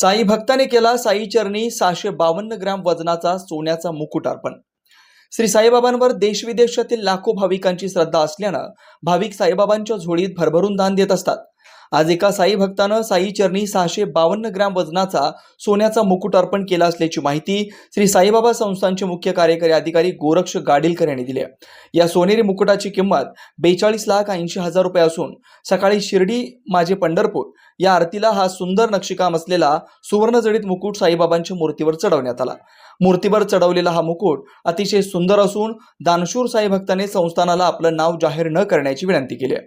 साई भक्ताने केला साई चरणी सहाशे बावन्न ग्रॅम वजनाचा सोन्याचा मुकुट अर्पण. श्री साईबाबांवर देशविदेशातील लाखो भाविकांची श्रद्धा असल्यानं भाविक साईबाबांच्या झोळीत भरभरून दान देत असतात. आज एका साई भक्तानं साई चरणी सहाशे बावन्न ग्रॅम वजनाचा सोन्याचा मुकुट अर्पण केला असल्याची माहिती श्री साईबाबा संस्थानचे मुख्य कार्यकारी अधिकारी गोरक्ष गाडीलकर यांनी दिली या सोनेरी मुकुटाची किंमत बेचाळीस लाख ऐंशी हजार रुपये असून सकाळी शिर्डी माझे पंढरपूर या आरतीला हा सुंदर नक्षीकाम असलेला सुवर्णजडित मुकुट साईबाबांच्या मूर्तीवर चढवण्यात आला. मूर्तीवर चढवलेला हा मुकुट अतिशय सुंदर असून दानशूर साई भक्ताने संस्थानाला आपलं नाव जाहीर न करण्याची विनंती केली आहे.